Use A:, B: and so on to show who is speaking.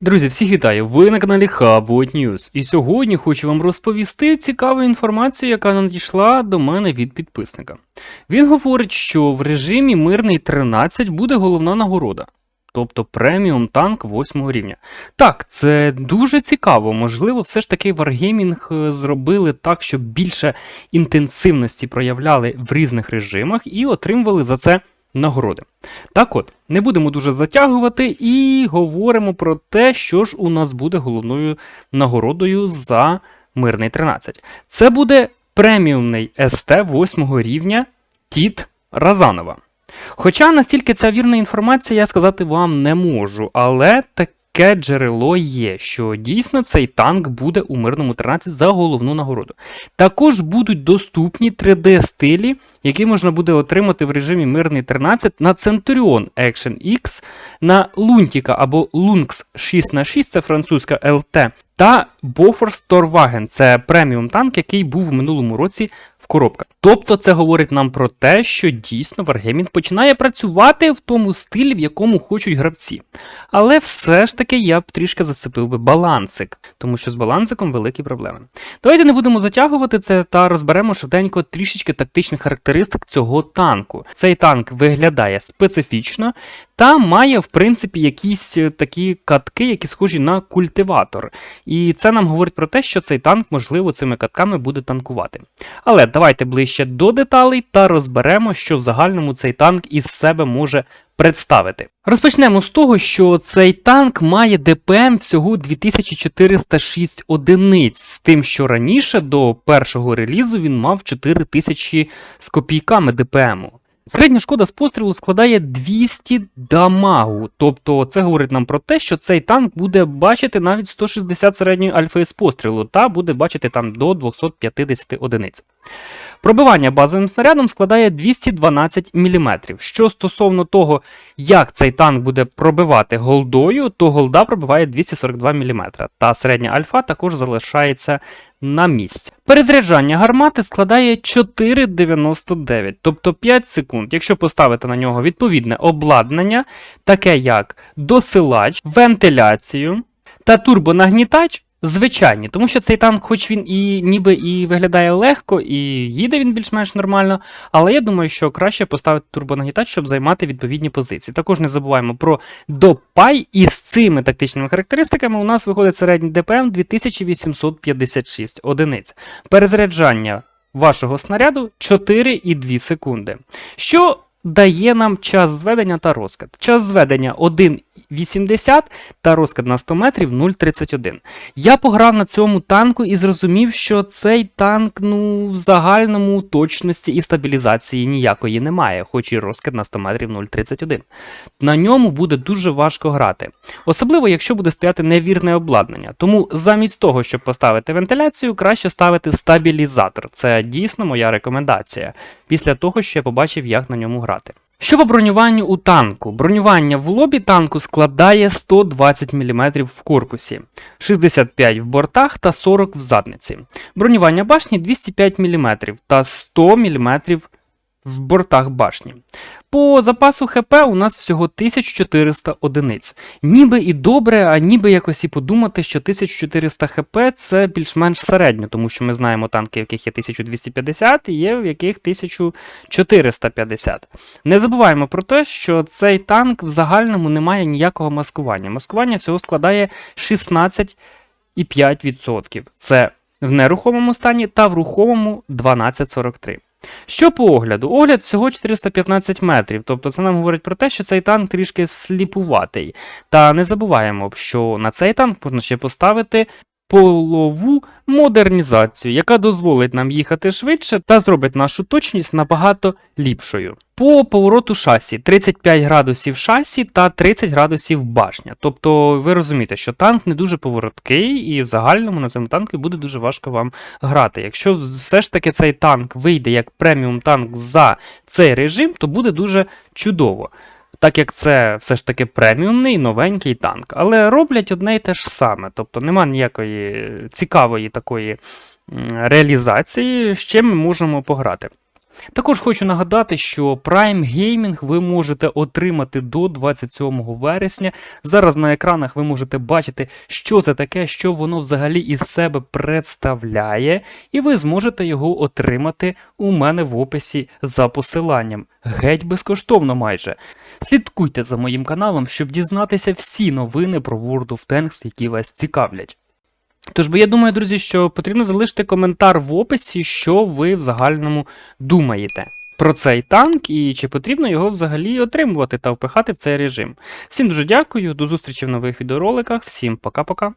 A: Друзі, всіх вітаю! Ви на каналі Hubot News. І сьогодні хочу вам розповісти цікаву інформацію, яка надійшла до мене від підписника. Він говорить, що в режимі мирний 13 буде головна нагорода, тобто преміум танк 8 рівня. Так, це дуже цікаво. Можливо, все ж таки Wargaming е, зробили так, щоб більше інтенсивності проявляли в різних режимах і отримували за це нагороди. Так от, не будемо дуже затягувати і говоримо про те, що ж у нас буде головною нагородою за мирний 13. Це буде преміумний СТ 8 рівня Тіт Разанова. Хоча настільки ця вірна інформація, я сказати вам не можу, але таке джерело є, що дійсно цей танк буде у мирному 13 за головну нагороду. Також будуть доступні 3D-стилі, які можна буде отримати в режимі мирний 13 на Centurion Action X, на Лунтіка або Lynx 6х6, це французька ЛТ, та Bofors Torwagen, це преміум танк, який був в минулому році в коробках. Тобто це говорить нам про те, що дійсно Wargaming починає працювати в тому стилі, в якому хочуть гравці. Але все ж таки я б трішки зацепив би балансик, тому що з балансиком великі проблеми. Давайте не будемо затягувати це та розберемо швиденько трішечки тактичних характеристик цього танку. Цей танк виглядає специфічно та має, в принципі, якісь е, такі катки, які схожі на культиватор. І це нам говорить про те, що цей танк, можливо, цими катками буде танкувати. Але давайте ближче до деталей та розберемо, що в загальному цей танк із себе може представити. Розпочнемо з того, що цей танк має ДПМ всього 2406 одиниць, з тим, що раніше до першого релізу він мав 4000 з копійками ДПМу. Середня шкода з пострілу складає 200 дамагу, тобто це говорить нам про те, що цей танк буде бачити навіть 160 середньої альфи з пострілу та буде бачити там до 250 одиниць. Пробивання базовим снарядом складає 212 мм. Що стосовно того, як цей танк буде пробивати голдою, то голда пробиває 242 мм, та середня альфа також залишається на місці. Перезаряджання гармати складає 4,99, тобто 5 секунд, якщо поставити на нього відповідне обладнання, таке як досилач, вентиляцію та турбонагнітач. Звичайні, тому що цей танк, хоч він і ніби і виглядає легко, і їде він більш-менш нормально, але я думаю, що краще поставити турбонагнітач, щоб займати відповідні позиції. Також не забуваємо про допай, і з цими тактичними характеристиками у нас виходить середній ДПМ 2856 одиниць. Перезаряджання вашого снаряду 4,2 секунди. Що дає нам час зведення та розкид. Час зведення 1,80 та розкид на 100 метрів 0,31. Я пограв на цьому танку і зрозумів, що цей танк ну, в загальному точності і стабілізації ніякої немає, хоч і розкид на 100 метрів 0,31. На ньому буде дуже важко грати. Особливо, якщо буде стояти невірне обладнання. Тому замість того, щоб поставити вентиляцію, краще ставити стабілізатор. Це дійсно моя рекомендація. Після того, що я побачив, як на ньому грати. Що по бронюванню у танку? Бронювання в лобі танку складає 120 мм в корпусі, 65 в бортах та 40 в задниці. Бронювання башні 205 мм та 100 мм в бортах башні. По запасу ХП у нас всього 1400 одиниць. Ніби і добре, а ніби якось і подумати, що 1400 ХП це більш-менш середньо, тому що ми знаємо танки, в яких є 1250 і є в яких 1450. Не забуваємо про те, що цей танк в загальному не має ніякого маскування. Маскування всього складає 16,5%. Це в нерухомому стані та в рухомому 1243. Що по огляду? Огляд всього 415 метрів, тобто це нам говорить про те, що цей танк трішки сліпуватий. Та не забуваємо, що на цей танк можна ще поставити полову модернізацію, яка дозволить нам їхати швидше та зробить нашу точність набагато ліпшою. По повороту шасі 35 градусів шасі та 30 градусів башня. Тобто ви розумієте, що танк не дуже повороткий, і в загальному на цьому танку буде дуже важко вам грати. Якщо все ж таки цей танк вийде як преміум танк за цей режим, то буде дуже чудово. Так як це все ж таки преміумний новенький танк. Але роблять одне й те ж саме. Тобто нема ніякої цікавої такої реалізації, з чим ми можемо пограти. Також хочу нагадати, що Prime Gaming ви можете отримати до 27 вересня. Зараз на екранах ви можете бачити, що це таке, що воно взагалі із себе представляє, і ви зможете його отримати у мене в описі за посиланням. Геть безкоштовно майже. Слідкуйте за моїм каналом, щоб дізнатися всі новини про World of Tanks, які вас цікавлять. Тож, бо я думаю, друзі, що потрібно залишити коментар в описі, що ви в загальному думаєте про цей танк і чи потрібно його взагалі отримувати та впихати в цей режим. Всім дуже дякую, до зустрічі в нових відеороликах, всім пока-пока.